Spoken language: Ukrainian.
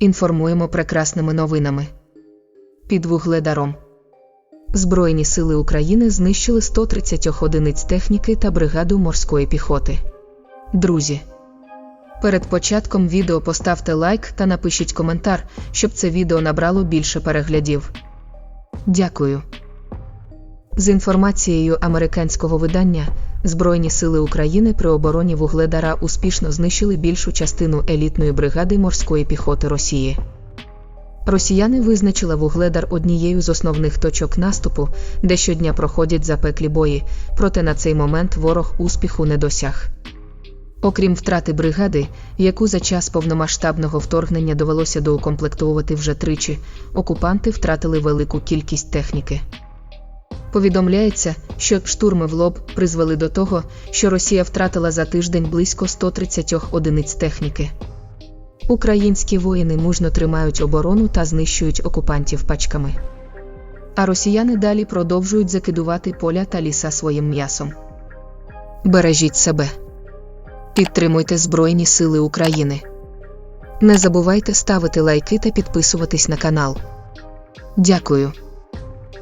Інформуємо прекрасними новинами. Під вугледаром. Збройні сили України знищили 130 одиниць техніки та бригаду морської піхоти. Друзі. Перед початком відео поставте лайк та напишіть коментар, щоб це відео набрало більше переглядів. Дякую. З інформацією американського видання Збройні сили України при обороні Вугледара успішно знищили більшу частину елітної бригади морської піхоти Росії. Росіяни визначили Вугледар однією з основних точок наступу, де щодня проходять запеклі бої, проте на цей момент ворог успіху не досяг. Окрім втрати бригади, яку за час повномасштабного вторгнення довелося доукомплектовувати вже тричі, окупанти втратили велику кількість техніки. Повідомляється, що штурми в лоб призвели до того, що Росія втратила за тиждень близько 130 одиниць техніки. Українські воїни мужно тримають оборону та знищують окупантів пачками. А росіяни далі продовжують закидувати поля та ліса своїм м'ясом. Бережіть себе. Підтримуйте Збройні Сили України. Не забувайте ставити лайки та підписуватись на канал. Дякую.